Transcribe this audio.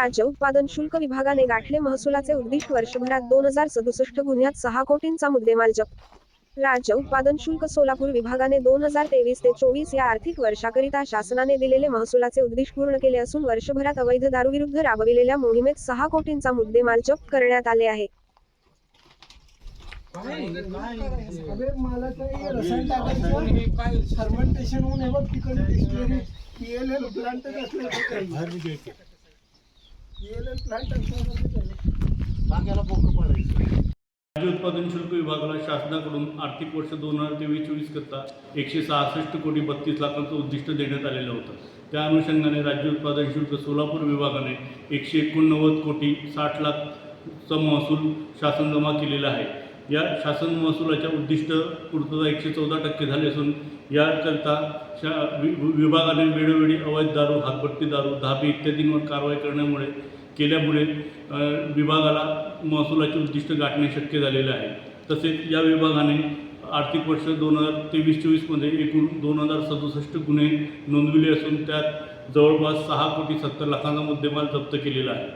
राज्य उत्पादन शुल्क विभागाने गाठले महसुलाचे उद्दिष्ट वर्षभरात दोन हजार सदुसष्ट गुन्ह्यात सहा कोटींचा मुद्देमाल जप्त राज्य उत्पादन शुल्क सोलापूर विभागाने दोन हजार तेवीस ते चोवीस या आर्थिक वर्षाकरिता शासनाने दिलेले महसुलाचे उद्दिष्ट पूर्ण केले असून वर्षभरात अवैध दारूविरुद्ध राबविलेल्या मोहिमेत सहा कोटींचा मुद्देमाल जप्त करण्यात आले आहे फर्मेंटेशन होऊन पीएलएल प्लांट असले काही पीएलएल प्लांट असले राज्य उत्पादन शुल्क विभागाला शासनाकडून आर्थिक वर्ष दोन हजार तेवीस चोवीस करता एकशे सहासष्ट कोटी बत्तीस लाखांचं उद्दिष्ट देण्यात आलेलं होतं. त्या अनुषंगाने राज्य उत्पादन शुल्क सोलापूर विभागाने एकशे एकोणनव्वद कोटी साठ लाखचा महसूल शासन जमा केलेला आहे. या शासन महसुलाच्या उद्दिष्ट पूर्तता एकशे चौदा टक्के झाले असून याकरता शा वि विभागाने वेळोवेळी अवैध दारू हातपट्टी दारू धाबे इत्यादींवर कारवाई करण्यामुळे केल्यामुळे विभागाला महसुलाचे उद्दिष्ट गाठणे शक्य झालेले आहे. तसेच या विभागाने आर्थिक वर्ष दोन हजार तेवीस चोवीसमध्ये एकूण दोन हजार सदुसष्ट गुन्हे नोंदविले असून त्यात जवळपास सहा कोटी सत्तर लाखांचा मुद्देमाल जप्त केलेला आहे.